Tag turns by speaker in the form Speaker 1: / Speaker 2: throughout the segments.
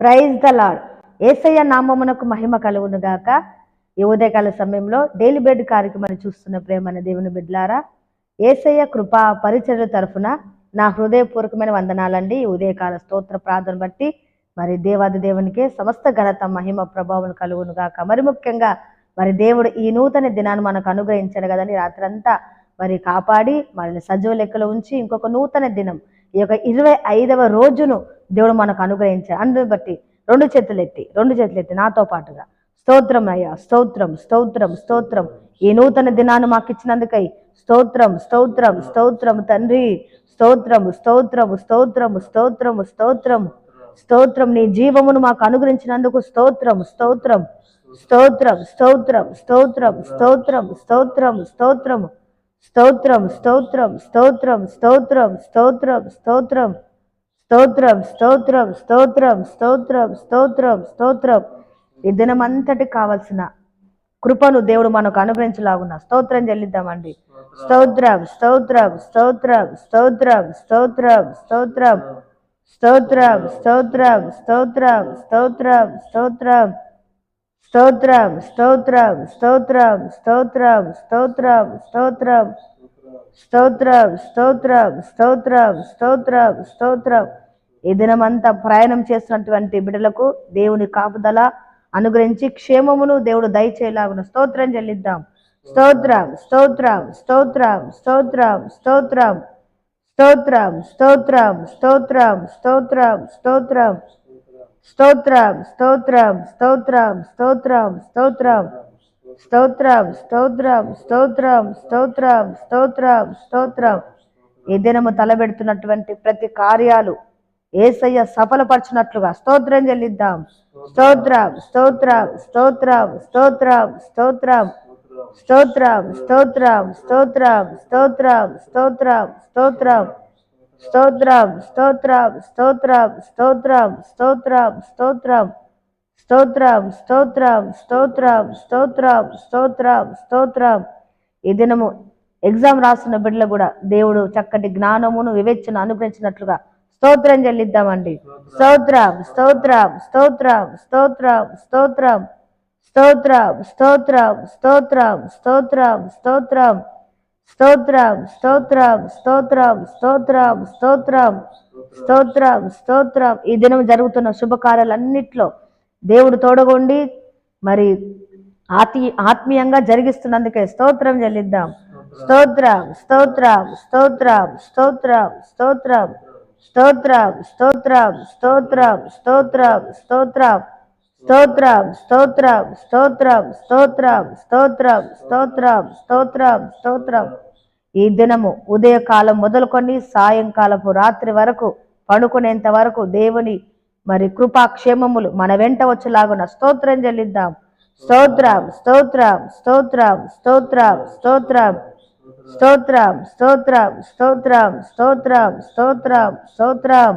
Speaker 1: Praise the lord ఏసయ్య నామమునకు మహిమ కలుగును గాక. ఈ ఉదయకాల సమయంలో డైలీ బెడ్ కార్యక్రమాన్ని చూస్తున్న ప్రేమన దేవుని బిడ్లారా ఏసయ్య కృపా పరిచర్ల తరఫున నా హృదయపూర్వకమైన వందనాలండి. ఈ ఉదయకాల స్తోత్ర ప్రార్థన బట్టి మరి దేవాది దేవునికే సమస్త ఘనత మహిమ ప్రభావం కలుగును గాక. మరి ముఖ్యంగా మరి దేవుడు ఈ నూతన దినాన్ని మనకు అనుగ్రహించాడు కదండి. రాత్రంతా మరి కాపాడి మనల్ని సజీవ లెక్కలో ఉంచి ఇంకొక నూతన దినం ఈ యొక్క ఇరవై ఐదవ రోజును దేవుడు మనకు అనుగ్రహించాడు అందుని బట్టి రెండు చేతులు ఎత్తి రెండు చేతులు ఎత్తి నాతో పాటుగా స్తోత్రం అయ్యా స్తోత్రం స్తోత్రం స్తోత్రం ఈ నూతన దినాన్ని మాకు ఇచ్చినందుకై స్తోత్రం స్తోత్రం స్తోత్రం తండ్రి స్తోత్రం స్తోత్రం స్తోత్రం స్తోత్రం స్తోత్రం స్తోత్రం నీ జీవమును మాకు అనుగ్రహించినందుకు స్తోత్రం స్తోత్రం స్తోత్రం స్తోత్రం స్తోత్రం స్తోత్రం స్తోత్రం స్తోత్రం స్తోత్రం స్తోత్రం స్తోత్రం స్తోత్రం స్తోత్రం స్తోత్రం స్తోత్రం స్తోత్రం స్తోత్రం స్తోత్రం స్తోత్రం స్తోత్రం ఈ దినమంతటి కావలసిన కృపను దేవుడు మనకు అనుగ్రహించలాగున్న స్తోత్రం చెల్లిద్దామండి స్తోత్రం స్తోత్రం స్తోత్రం స్తోత్రం స్తోత్రం స్తోత్రం స్తోత్రం స్తోత్రం స్తోత్రం స్తోత్రం స్తోత్రం స్తోత్రం స్తోత్రం స్తోత్రం స్తోత్రం స్తోత్రం స్తోత్రం స్తోత్రం స్తోత్రం స్తోత్రం స్తోత్రం స్తోత్రం ఈ దినమంతా ప్రయాణం చేస్తున్నటువంటి బిడ్డలకు దేవుని కాపుదల అనుగ్రహించి క్షేమమును దేవుడు దయచేలాగున స్తోత్రం చెల్లిద్దాం స్తోత్రం స్తోత్రం స్తోత్రం స్తోత్రం స్తోత్రం స్తోత్రం స్తోత్రం స్తోత్రం స్తోత్రం స్తోత్రం స్తోత్రం స్తోత్రం స్తోత్రం స్తోత్రం స్తోత్రం స్తోత్రం స్తోత్రం స్తోత్రం స్తోత్రం స్తోత్రం స్తోత్రం ఈ దినము తలబెడుతున్నటువంటి ప్రతి కార్యాలు ఏసయ్య సఫలపరచునట్లుగా స్తోత్రం చెల్లిద్దాం స్తోత్రం స్తోత్రం స్తోత్రం స్తోత్రం స్తోత్రం స్తోత్రం స్తోత్రం స్తోత్రం స్తోత్రం స్తోత్రం స్తోత్రం స్తోత్రం స్తోత్రం స్తోత్రం స్తోత్రం స్తోత్రం స్తోత్రం స్తోత్రం స్తోత్రం స్తోత్రం స్తోత్రం స్తోత్రం స్తోత్రం ఈ దినము ఎగ్జామ్ రాస్తున్న బిడ్డలు కూడా దేవుడు చక్కటి జ్ఞానమును వివేచన అనుగ్రహించినట్లుగా స్తోత్రం చెల్లిద్దామండి స్తోత్రం స్తోత్రం స్తోత్రం స్తోత్రం స్తోత్రం స్తోత్రం స్తోత్రం స్తోత్రం స్తోత్రం స్తోత్రం స్తోత్రం స్తోత్రం స్తోత్రం స్తోత్రం స్తోత్రం స్తోత్రం స్తోత్రం ఈ దినం జరుగుతున్న శుభకార్యాలన్నిట్లో దేవుడు తోడగొండి మరి ఆతి ఆత్మీయంగా జరిగిస్తున్నందుకే స్తోత్రం చెల్లిద్దాం స్తోత్రం స్తోత్రం స్తోత్రం స్తోత్రం స్తోత్రం స్తోత్రం స్తోత్రం స్తోత్రం స్తోత్రం స్తోత్రం స్తోత్రం స్తోత్రం స్తోత్రం స్తోత్రం స్తోత్రం స్తోత్రం స్తోత్రం స్తోత్రం ఈ దినము ఉదయకాలం మొదలుకొని సాయంకాలపు రాత్రి వరకు పడుకునేంత వరకు దేవుని మరి కృపాక్షేమములు మన వెంట వచ్చేలాగున స్తోత్రం చెల్లిద్దాం స్తోత్రం స్తోత్రం స్తోత్రం స్తోత్రం స్తోత్రం స్తోత్రం స్తోత్రం స్తోత్రం స్తోత్రం స్తోత్రం స్తోత్రం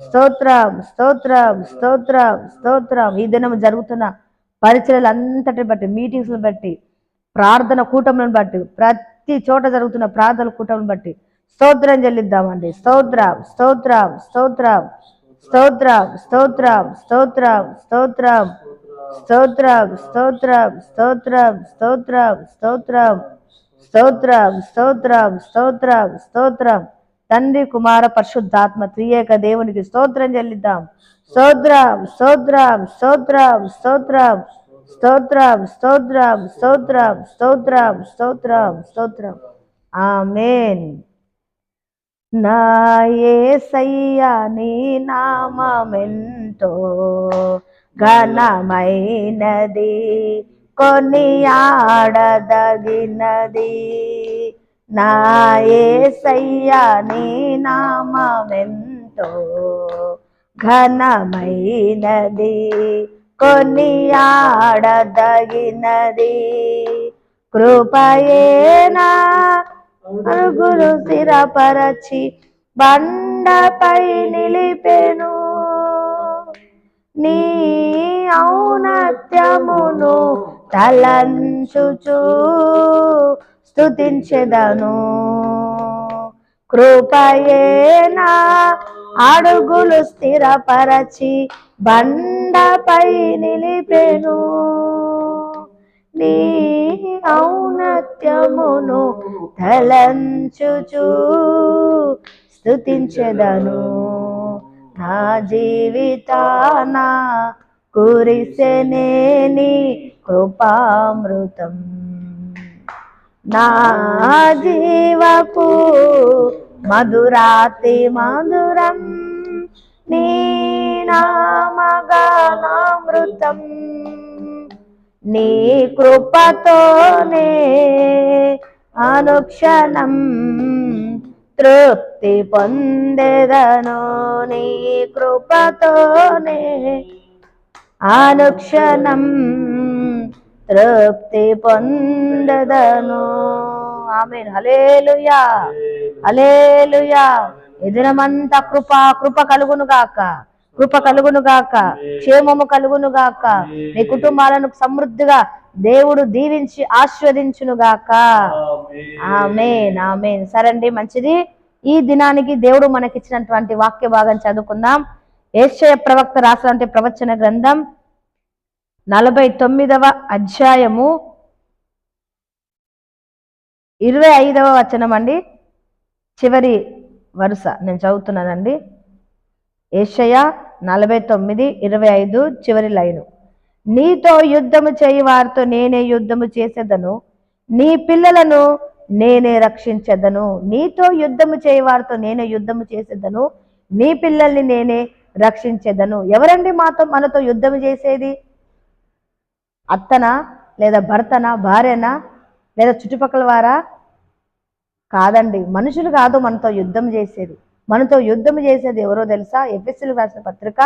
Speaker 1: స్తోత్రం స్తోత్రం స్తోత్రం స్తోత్రం ఈ దినం జరుగుతున్న పరిచయలంతటిని బట్టి మీటింగ్స్ని బట్టి ప్రార్థన కూటములను బట్టి ప్రతి చోట జరుగుతున్న ప్రార్థన కూటములను బట్టి స్తోత్రం చెల్లిద్దామండి స్తోత్రం స్తోత్రం స్తోత్రం స్తోత్రం స్తోత్రం స్తోత్రం స్తోత్రం స్తోత్రం స్తోత్రం స్తోత్రం స్తోత్రం స్తోత్రం స్తోత్రం స్తోత్రం స్తోత్రం స్తోత్రం తండ్రి కుమార పరిశుద్ధాత్మ త్రియేక దేవునికి స్తోత్రం చెల్లిద్దాం స్తోత్రం స్తోత్రం స్తోత్రం స్తోత్రం స్తోత్రం స్తోత్రం స్తోత్రం స్తోత్రం స్తోత్రం స్తోత్రం ఆమేన్ నా యేసయ్యా నీ నామమెంతో ఘనమైనది కొనియాడదగినది. నా యేసయ్యా నీ నామమెంతో ఘనమైనది కొనియాడదగినది. కృపయేనా అరుగులు స్థిరపరచి బండపై నిలిపెను. నీ ఔనత్యమును తలంచుచు స్థుతించెదను కృపయేనా అడుగులు స్థిరపరచి బండపై నిలిపెను. ఔన్నత్యమును తలంచుచు స్తుతించెదను నా జీవితాన కురిసెనేని కృపామృతం. నా జీవపు మధురాతి మధురం నీ నామగానామృతం నీ కృపతోనే అనుక్షణం తృప్తి పొందెదను. నీ కృపతోనే అనుక్షణం తృప్తి పొందదను. ఆమె హలేలుయా హలేలుయా ఎదినమంతా కృప కృప కలుగును గాక. కృప కలుగును గాక క్షేమము కలుగును గాక. మీ కుటుంబాలను సమృద్ధిగా దేవుడు దీవించి ఆస్వాదించును గాక. ఆమెన్. ఆమెన్ సరండి మంచిది. ఈ దినానికి దేవుడు మనకిచ్చినటువంటి వాక్య భాగం చదువుకుందాం. ఏషయ ప్రవక్త రాసినటువంటి ప్రవచన గ్రంథం నలభై తొమ్మిదవ అధ్యాయము ఇరవై ఐదవ వచనం అండి. చివరి వరుస నేను చదువుతున్నానండి. ఏషయ నలభై తొమ్మిది ఇరవై ఐదు చివరి లైను. నీతో యుద్ధము చేయి వారితో నేనే యుద్ధము చేసేదను. నీ పిల్లలను నేనే రక్షించదను. నీతో యుద్ధము చేయి వారితో నేనే యుద్ధము చేసేదను. నీ పిల్లల్ని నేనే రక్షించేదను. ఎవరండి మాతో మనతో యుద్ధం చేసేది? అత్తనా లేదా భర్తనా భార్యనా లేదా చుట్టుపక్కల వారా? కాదండి మనుషులు కాదు మనతో యుద్ధం చేసేది. మనతో యుద్ధం చేసేది ఎవరో తెలుసా? ఎఫ్ఎస్సీలకు రాసిన పత్రిక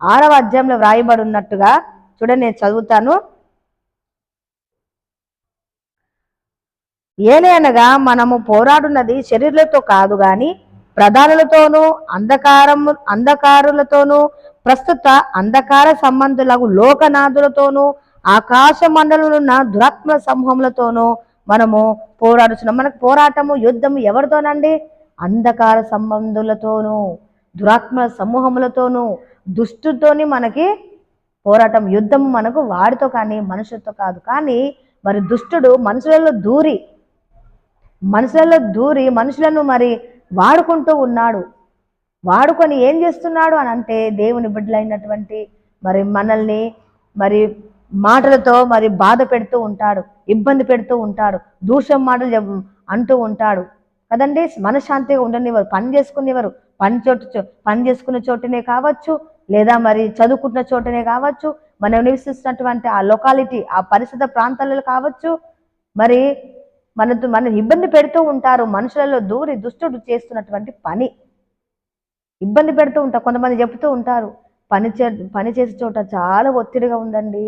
Speaker 1: ఆరవ అధ్యాయంలో వ్రాయబడి ఉన్నట్టుగా చూడండి నేను చదువుతాను. ఏలైనగా మనము పోరాడున్నది శరీరులతో కాదు గాని ప్రధానులతోనూ అంధకారము అంధకారులతోనూ ప్రస్తుత అంధకార సంబంధులకు లోకనాథులతోనూ ఆకాశ మండలంలో దురాత్మ సమూహములతోనూ మనము పోరాడుతున్నాం మనకు పోరాటము యుద్ధము ఎవరితోనండి? అంధకార సంబంధులతోనూ దురాత్మ సమూహములతోనూ దుష్టుతోని మనకి పోరాటం యుద్ధం మనకు వాడితో కానీ మనుషులతో కాదు. కానీ మరి దుష్టుడు మనుషులలో దూరి మనుషులలో దూరి మనుషులను మరి వాడుకుంటూ ఉన్నాడు. వాడుకొని ఏం చేస్తున్నాడు అని అంటే దేవుని బిడ్డలైనటువంటి మరి మనల్ని మరి మాటలతో మరి బాధ పెడుతూ ఉంటాడు ఇబ్బంది పెడుతూ ఉంటాడు దూషం మాటలు అంటూ ఉంటాడు. కదండి మనశ్శాంతిగా ఉండనివ్వరు. పని చేసుకునేవారు. పని చోటు పని చేసుకున్న చోటనే కావచ్చు లేదా మరి చదువుకుంటున్న చోటనే కావచ్చు మనం నివసిస్తున్నటువంటి ఆ లొకాలిటీ ఆ పరిసర ప్రాంతాలలో కావచ్చు మరి మనతో మన ఇబ్బంది పెడుతూ ఉంటారు. మనుషులలో దూరి దుష్టుడు చేస్తున్నటువంటి పని. ఇబ్బంది పెడుతూ ఉంటారు. కొంతమంది చెప్తూ ఉంటారు. పని చే పని చేసే చోట చాలా ఒత్తిడిగా ఉందండి.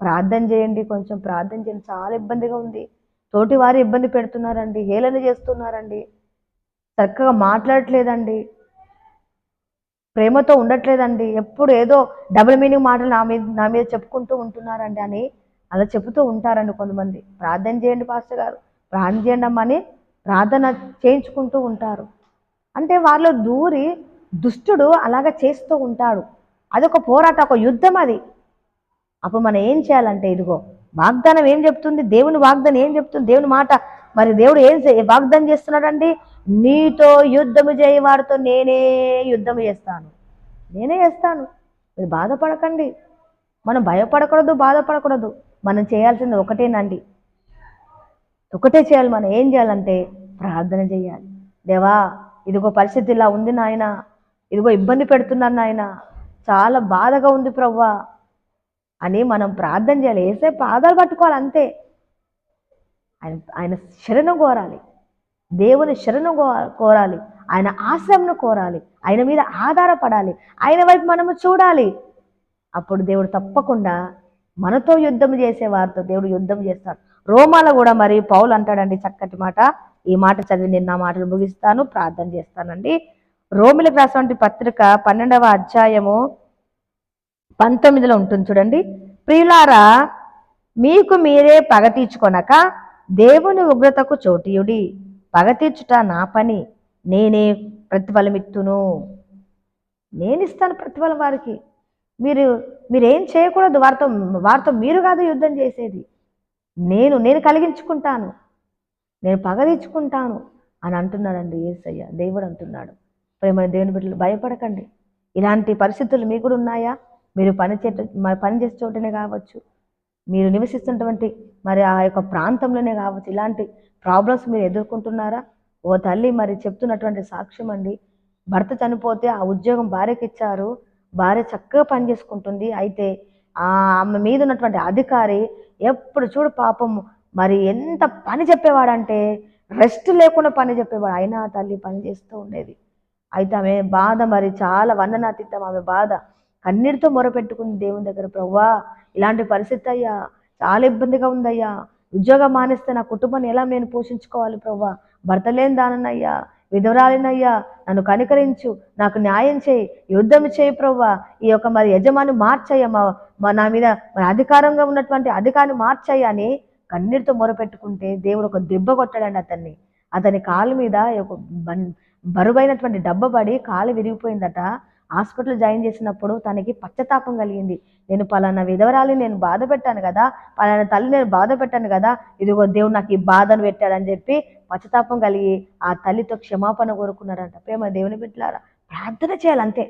Speaker 1: ప్రార్థన చేయండి కొంచెం. ప్రార్థన చేయండి. చాలా ఇబ్బందిగా ఉంది. తోటి వారు ఇబ్బంది పెడుతున్నారండి హేళన చేస్తున్నారండి చక్కగా మాట్లాడట్లేదండి ప్రేమతో ఉండట్లేదండి ఎప్పుడు ఏదో డబుల్ మీనింగ్ మాటలు నా మీద నా మీద చెప్పుకుంటూ ఉంటున్నారండి అని అలా చెబుతూ ఉంటారండి కొంతమంది. ప్రార్థన చేయండి పాస్టర్ గారు ప్రార్థన చేయండి అమ్మని అని ప్రార్థన చేయించుకుంటూ ఉంటారు. అంటే వాళ్ళు దూరి దుష్టుడు అలాగ చేస్తూ ఉంటాడు. అదొక పోరాటం ఒక యుద్ధం అది. అప్పుడు మనం ఏం చేయాలంటే ఇదిగో వాగ్దానం ఏం చెప్తుంది? దేవుని వాగ్దానం ఏం చెప్తుంది? దేవుని మాట. మరి దేవుడు ఏం చే- వాగ్దానం చేస్తున్నాడండి? నీతో యుద్ధము చేయవాడితో నేనే యుద్ధము చేస్తాను. నేనే చేస్తాను. మీరు బాధపడకండి. మనం భయపడకూడదు బాధపడకూడదు. మనం చేయాల్సింది ఒకటేనండి. ఒకటే చేయాలి మనం. ఏం చేయాలంటే ప్రార్థన చేయాలి. దేవా ఇదిగో పరిస్థితి ఇలా ఉంది నాయన. ఇదిగో ఇబ్బంది పెడుతున్నాను నాయన. చాలా బాధగా ఉంది ప్రవ్వా. అని మనం ప్రార్థన చేయాలి. వేసే పాదాలు పట్టుకోవాలి అంతే. ఆయన ఆయన శరణం కోరాలి. దేవుని శరణం కో- కోరాలి. ఆయన ఆశ్రమను కోరాలి. ఆయన మీద ఆధారపడాలి. ఆయన వైపు మనము చూడాలి. అప్పుడు దేవుడు తప్పకుండా మనతో యుద్ధం చేసే వారితో దేవుడు యుద్ధం చేస్తాడు. రోమాలో కూడా మరి పౌలు అంటాడండి చక్కటి మాట. ఈ మాట చదివి నేను నా మాటలు ముగిస్తాను. ప్రార్థన చేస్తానండి. రోమిలకు రాసినటువంటి పత్రిక పన్నెండవ అధ్యాయము పంతొమ్మిదిలో ఉంటుంది చూడండి. ప్రియులారా మీకు మీరే పగ తీర్చుకొనక దేవుని ఉగ్రతకు చోటియుడి. పగ తీర్చుట నా పని నేనే ప్రతిఫలమిత్తును. నేను ఇస్తాను ప్రతిఫలం వారికి. మీరు మీరు ఏం చేయకూడదు వారితో వారితో మీరు కాదు యుద్ధం చేసేది. నేను నేను కలిగించుకుంటాను. నేను పగ తీర్చుకుంటాను అని అంటున్నాడండి ఏసయ్య. దేవుడు అంటున్నాడు. ప్రేమ దేవుని బిడ్డలు భయపడకండి. ఇలాంటి పరిస్థితులు మీకు కూడా ఉన్నాయా? మీరు పని చే మరి పని చేసే చోటనే కావచ్చు. మీరు నివసిస్తున్నటువంటి మరి ఆ యొక్క ప్రాంతంలోనే కావచ్చు. ఇలాంటి ప్రాబ్లమ్స్ మీరు ఎదుర్కొంటున్నారా? ఓ తల్లి మరి చెప్తున్నటువంటి సాక్ష్యం అండి. భర్త చనిపోతే ఆ ఉద్యోగం భార్యకి ఇచ్చారు. భార్య చక్కగా పని చేసుకుంటుంది. అయితే ఆ ఆమె మీద ఉన్నటువంటి అధికారి ఎప్పుడు చూడు పాపం మరి ఎంత పని చెప్పేవాడంటే రెస్ట్ లేకుండా పని చెప్పేవాడు. అయినా తల్లి పని చేస్తూ ఉండేది. అయితే ఆమె బాధ మరి చాలా వందనాతీతం ఆమె బాధ కన్నీటితో మొరపెట్టుకుంది దేవుని దగ్గర ప్రవ్వా ఇలాంటి పరిస్థితి అయ్యా చాలా ఇబ్బందిగా ఉందయ్యా. ఉద్యోగం మానేస్తే నా కుటుంబాన్ని ఎలా నేను పోషించుకోవాలి ప్రవ్వా? భర్త లేని దానన్నయ్యా విధవరాలినయ్యా నన్ను కనికరించు నాకు న్యాయం చేయి యుద్ధం చేయి ప్రవ్వా. ఈ యొక్క మరి యజమాని మార్చయ్యా మా మా నా మీద మరి అధికారంగా ఉన్నటువంటి అధికారిని మార్చయ్యా అని కన్నీటితో మొరపెట్టుకుంటే దేవుడు ఒక దెబ్బ కొట్టాడండి అతన్ని. అతని కాలు మీద ఒక బన్ బరువైనటువంటి డబ్బ పడి కాలు విరిగిపోయిందట. హాస్పిటల్ జాయిన్ చేసినప్పుడు తనకి పశ్చాత్తాపం కలిగింది. నేను పలానా విధవరాలి నేను బాధ పెట్టాను కదా పలానా తల్లి నేను బాధ పెట్టాను కదా ఇదిగో దేవుడు నాకు ఈ బాధను పెట్టాడని చెప్పి పశ్చాత్తాపం కలిగి ఆ తల్లితో క్షమాపణ కోరుకున్నాడంట. ప్రేమ దేవుని బిడ్డలారా ప్రార్థన చేయాలి అంతే.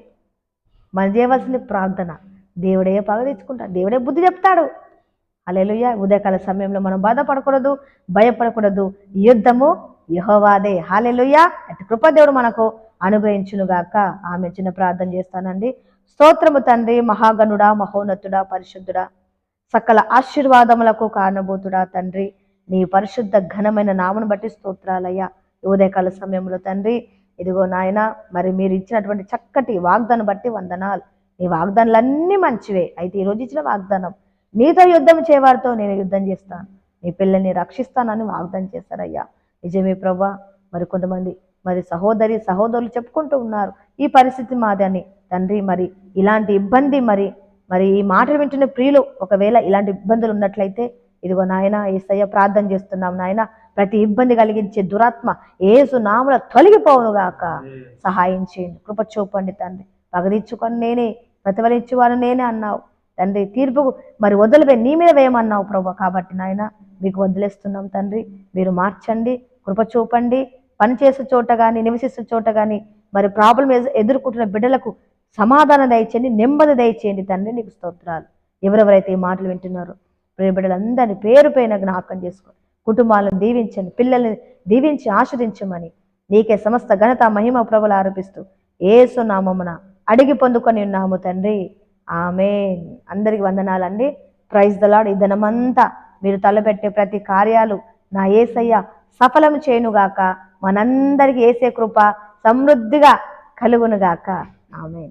Speaker 1: మనం చేయవలసింది ప్రార్థన. దేవుడే పగ తెచ్చుకుంటాడు దేవుడే బుద్ధి చెప్తాడు. అలెలుయ్య ఉదయకాల సమయంలో మనం బాధపడకూడదు భయపడకూడదు. యుద్ధము యహోవాదే. హాలెలుయ్య అటు కృపదేవుడు మనకు అనుగ్రహించునుగాక. ఆమె చిన్న ప్రార్థన చేస్తానండి. స్తోత్రము తండ్రి మహాగణుడా మహోన్నతుడా పరిశుద్ధుడా. సకల ఆశీర్వాదములకు కారణభూతుడా తండ్రి. నీ పరిశుద్ధ ఘనమైన నామను బట్టి స్తోత్రాలయ్యా. ఉదయకాల సమయంలో తండ్రి ఇదిగో నాయన మరి మీరు ఇచ్చినటువంటి చక్కటి వాగ్దానం బట్టి వందనాలు. నీ వాగ్దానాలన్నీ మంచివే. అయితే ఈరోజు ఇచ్చిన వాగ్దానం నీతో యుద్ధం చేయవారితో నేను యుద్ధం చేస్తాను. నీ పిల్లల్ని రక్షిస్తానని వాగ్దానం చేస్తారయ్యా నిజమే ప్రభా. మరి కొంతమంది మరి సహోదరి సహోదరులు చెప్పుకుంటూ ఉన్నారు ఈ పరిస్థితి మాది అని తండ్రి మరి ఇలాంటి ఇబ్బంది మరి మరి ఈ మాటలు వింటున్న ప్రియులు ఒకవేళ ఇలాంటి ఇబ్బందులు ఉన్నట్లయితే ఇదిగో నాయన ఏసయ్య ప్రార్థన చేస్తున్నాం నాయన ప్రతి ఇబ్బంది కలిగించే దురాత్మ ఏసు నాముల తొలగిపోవును గాక. సహాయం చేయండి కృప చూపండి తండ్రి. పగదిచ్చుకొని నేనే ప్రతిఫలించువాను నేనే అన్నావు. తండ్రి తీర్పు మరి వదిలిపోయి నీ మీద వేయమన్నావు ప్రభు. కాబట్టి నాయన మీకు వదిలేస్తున్నాం తండ్రి మీరు మార్చండి కృప చూపండి పనిచేసే చోట కానీ నివసిస్తున్న చోట కానీ మరి ప్రాబ్లం ఎదుర్కొంటున్న బిడ్డలకు సమాధానం దయచేయండి నెమ్మది దయచేయండి తండ్రి నీకు స్తోత్రాలు. ఎవరెవరైతే ఈ మాటలు వింటున్నారో ప్రియ బిడ్డలందరినీ పేరు పైన జ్ఞాపకం చేసుకోండి కుటుంబాలను దీవించండి పిల్లల్ని దీవించి ఆశ్రదించమని నీకే సమస్త ఘనత మహిమ ప్రభులు ఆరోపిస్తూ ఏసు నామమున అడిగి పొందుకొని ఉన్నాము తండ్రి. ఆమె అందరికి వందనాలండి. ప్రైజ్ దలాడు ఈ ధనమంతా మీరు తలపెట్టే ప్రతి కార్యాలు నా ఏసయ్య సఫలము చేయనుగాక. మనందరికీ ఏసే కృప సమృద్ధిగా కలుగునుగాక. ఆమె